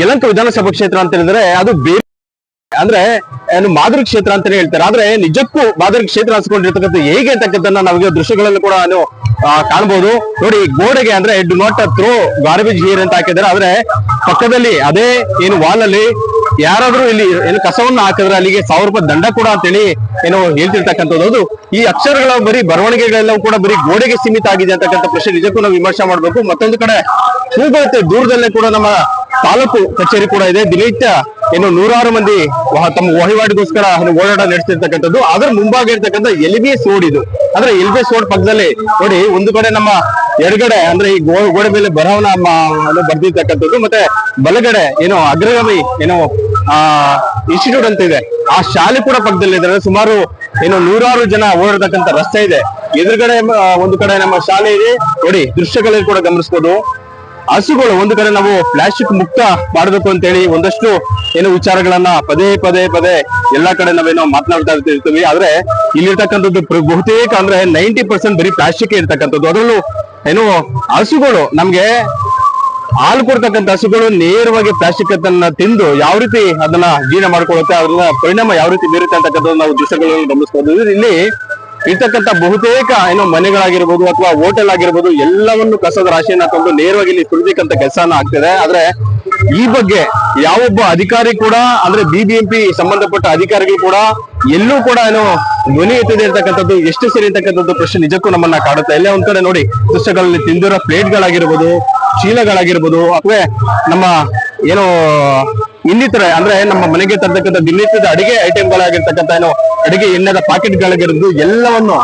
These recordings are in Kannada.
ಯಲಂಕ ವಿಧಾನಸಭಾ ಕ್ಷೇತ್ರ ಅಂತ ಹೇಳಿದ್ರೆ ಅದು ಬೇರೆ. ಅಂದ್ರೆ, ಏನು ಮಾದರಿ ಕ್ಷೇತ್ರ ಅಂತಾನೆ ಹೇಳ್ತಾರೆ. ಆದ್ರೆ ನಿಜಕ್ಕೂ ಮಾದರಿ ಕ್ಷೇತ್ರ ಅನ್ಸ್ಕೊಂಡಿರ್ತಕ್ಕಂಥ ಹೇಗೆ ಅಂತಕ್ಕಂಥದ್ದನ್ನ ನಮಗೆ ದೃಶ್ಯಗಳಲ್ಲಿ ಕೂಡ ನಾನು ಕಾಣಬಹುದು ನೋಡಿ, ಗೋಡೆಗೆ ಅಂದ್ರೆ do not throw garbage here ಅಂತ ಹಾಕಿದ್ರೆ ಆದ್ರೆ ಪಕ್ಕದಲ್ಲಿ ಅದೇ ಏನು ವಾಲ್ ಅಲ್ಲಿ ಯಾರಾದ್ರೂ ಇಲ್ಲಿ ಏನು ಕಸವನ್ನ ಹಾಕಿದ್ರೆ ಅಲ್ಲಿಗೆ ಸಾವಿರ ರೂಪಾಯಿ ದಂಡ ಕೂಡ ಅಂತೇಳಿ ಏನೋ ಹೇಳ್ತಿರ್ತಕ್ಕಂಥದ್ದು. ಈ ಅಕ್ಷರಗಳ ಬರೀ ಬರವಣಿಗೆಗಳೆಲ್ಲವೂ ಕೂಡ ಬರೀ ಗೋಡೆಗೆ ಸೀಮಿತ ಆಗಿದೆ ಅಂತಕ್ಕಂಥ ಪ್ರಶ್ನೆ ನಿಜಕ್ಕೂ ನಾವು ವಿಮರ್ಶೆ ಮಾಡ್ಬೇಕು. ಮತ್ತೊಂದು ಕಡೆ ಹೂಗಳತ್ತೆ ದೂರದಲ್ಲೇ ಕೂಡ ನಮ್ಮ ತಾಲೂಕು ಕಚೇರಿ ಕೂಡ ಇದೆ. ದಿನನಿತ್ಯ ಏನು ನೂರಾರು ಮಂದಿ ತಮ್ಮ ವಹಿವಾಟಿಗೋಸ್ಕರ ಓಡಾಟ ನಡೆಸ್ತಿರ್ತಕ್ಕಂಥದ್ದು. ಅದರ ಮುಂಭಾಗ ಇರ್ತಕ್ಕಂಥ ಎಲ್ಬಿಎಸ್ ರೋಡ್ ಇದು. ಅಂದ್ರೆ ಎಲ್ಬಿಎಸ್ ರೋಡ್ ಪಕ್ಕದಲ್ಲಿ ನೋಡಿ, ಒಂದು ಕಡೆ ನಮ್ಮ ಎಡಗಡೆ, ಅಂದ್ರೆ ಈ ಗೋ- ಗೋಡೆ ಮೇಲೆ ಬರವನ ಬರ್ದಿರ್ತಕ್ಕಂಥದ್ದು. ಮತ್ತೆ ಬಲಗಡೆ ಏನೋ ಅಗ್ರಗಾಮಿ ಏನೋ, ಆ ಇನ್ಸ್ಟಿಟ್ಯೂಟ್ ಅಂತ ಇದೆ. ಆ ಶಾಲೆ ಕೂಡ ಪಕ್ಕದಲ್ಲಿ ಇದೆ ಸುಮಾರು ಏನೋ ನೂರಾರು ಜನ ಓಡಾಡತಕ್ಕಂಥ ರಸ್ತೆ ಇದೆ. ಎದುರುಗಡೆ ಒಂದು ಕಡೆ ನಮ್ಮ ಶಾಲೆ ಇದೆ. ನೋಡಿ, ದೃಶ್ಯಗಳಲ್ಲಿ ಕೂಡ ಗಮನಿಸಬಹುದು ಹಸುಗಳು ಒಂದು ಕಡೆ ನಾವು ಪ್ಲಾಸ್ಟಿಕ್ ಮುಕ್ತ ಮಾಡಬೇಕು ಅಂತ ಹೇಳಿ ಒಂದಷ್ಟು ಏನು ವಿಚಾರಗಳನ್ನ ಪದೇ ಪದೇ ಪದೇ ಎಲ್ಲಾ ಕಡೆ ನಾವೇನೋ ಮಾತನಾಡ್ತಾ ಇರ್ತೀವಿ. ಆದ್ರೆ ಇಲ್ಲಿರ್ತಕ್ಕಂಥದ್ದು ಬಹುತೇಕ ಅಂದ್ರೆ ನೈಂಟಿ ಪರ್ಸೆಂಟ್ ಬರೀ ಪ್ಲಾಸ್ಟಿಕ್ ಇರ್ತಕ್ಕಂಥದ್ದು. ಅದರಲ್ಲೂ ಏನು ಹಸುಗಳು ನಮ್ಗೆ ಹಾಲು ಕೊಡ್ತಕ್ಕಂಥ ಹಸುಗಳು ನೇರವಾಗಿ ಪ್ಲಾಸ್ಟಿಕ್ ಅನ್ನ ತಿಂದು ಯಾವ ರೀತಿ ಅದನ್ನ ಜೀರ್ಣ ಮಾಡ್ಕೊಳ್ಳುತ್ತೆ, ಅದರ ಪರಿಣಾಮ ಯಾವ ರೀತಿ ಬೀರುತ್ತೆ ಅಂತಕ್ಕಂಥದ್ದು ನಾವು ದೃಶ್ಯಗಳನ್ನು ಗಮನಿಸಬಹುದು ಇಲ್ಲಿ ಇರ್ತಕ್ಕಂಥ ಬಹುತೇಕ ಏನೋ ಮನೆಗಳಾಗಿರ್ಬೋದು ಅಥವಾ ಹೋಟೆಲ್ ಆಗಿರ್ಬೋದು ಎಲ್ಲವನ್ನು ಕಸದ ರಾಶಿಯನ್ನ ತಂದು ನೇರವಾಗಿ ಇಲ್ಲಿ ಸುಳಿಬೇಕಂತ ಕೆಲಸನ ಆಗ್ತಿದೆ. ಆದ್ರೆ ಈ ಬಗ್ಗೆ ಯಾವೊಬ್ಬ ಅಧಿಕಾರಿ ಕೂಡ, ಅಂದ್ರೆ ಬಿಬಿಎಂಪಿ ಸಂಬಂಧಪಟ್ಟ ಅಧಿಕಾರಿಗಳು ಕೂಡ ಎಲ್ಲೂ ಕೂಡ ಏನೋ ಧ್ವನಿ ಎತ್ತದೆ ಇರ್ತಕ್ಕಂಥದ್ದು ಎಷ್ಟು ಸರಿ ಇರ್ತಕ್ಕಂಥದ್ದು ಪ್ರಶ್ನೆ ನಿಜಕ್ಕೂ ನಮ್ಮನ್ನ ಕಾಡುತ್ತೆ. ಎಲ್ಲೇ ಒಂದ್ ಕಡೆ ನೋಡಿ, ಪುಸ್ತಕಗಳಲ್ಲಿ ತಿಂದಿರೋ ಪ್ಲೇಟ್ಗಳಾಗಿರ್ಬೋದು, ಚೀಲಗಳಾಗಿರ್ಬೋದು, ಅಥವಾ ನಮ್ಮ ಏನೋ ಇನ್ನಿತರ, ಅಂದ್ರೆ ನಮ್ಮ ಮನೆಗೆ ತರ್ತಕ್ಕಂಥ ದಿನನಿತ್ಯದ ಅಡಿಗೆ ಐಟಮ್ಗಳಾಗಿರ್ತಕ್ಕಂಥ ಏನು ಅಡಿಗೆ ಎಣ್ಣೆದ ಪಾಕೆಟ್ಗಳಾಗಿರೋದು ಎಲ್ಲವನ್ನು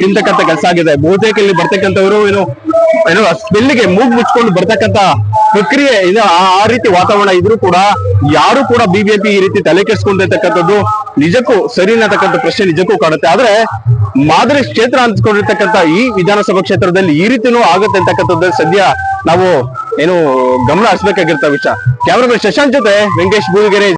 ತಿಂತಕ್ಕಂಥ ಕೆಲಸ ಆಗಿದೆ. ಬಹುತೇಕ ಇಲ್ಲಿ ಬರ್ತಕ್ಕಂಥವರು ಏನು ಏನು ಸ್ಮೆಲ್ಗೆ ಮೂಗ್ ಮುಚ್ಕೊಂಡು ಬರ್ತಕ್ಕಂತ ಪ್ರಕ್ರಿಯೆ ಇದು. ಆ ರೀತಿ ವಾತಾವರಣ ಇದ್ರೂ ಕೂಡ ಯಾರು ಕೂಡ ಬಿಬಿಎಂಪಿ ಈ ರೀತಿ ತಲೆ ಕೆಡಿಸ್ಕೊಂಡಿರ್ತಕ್ಕಂಥದ್ದು ನಿಜಕ್ಕೂ ಸರಿ ಅನ್ನತಕ್ಕಂಥ ಪ್ರಶ್ನೆ ನಿಜಕ್ಕೂ ಕಾಡುತ್ತೆ ಆದ್ರೆ ಮಾದರಿ ಕ್ಷೇತ್ರ ಅನ್ಸ್ಕೊಂಡಿರ್ತಕ್ಕಂಥ ಈ ವಿಧಾನಸಭಾ ಕ್ಷೇತ್ರದಲ್ಲಿ ಈ ರೀತಿನೂ ಆಗುತ್ತೆ ಅಂತಕ್ಕಂಥದ್ದು ಸದ್ಯ ನಾವು ಏನು ಗಮನ ಹರಿಸಬೇಕಾಗಿರ್ತ ವಿಷಯ. ಕ್ಯಾಮ್ರಾಮನ್ ಶಶಾಂಕ್ ಜೊತೆ ವೆಂಕಟೇಶ್ ಬೂದಿಗೆರೆ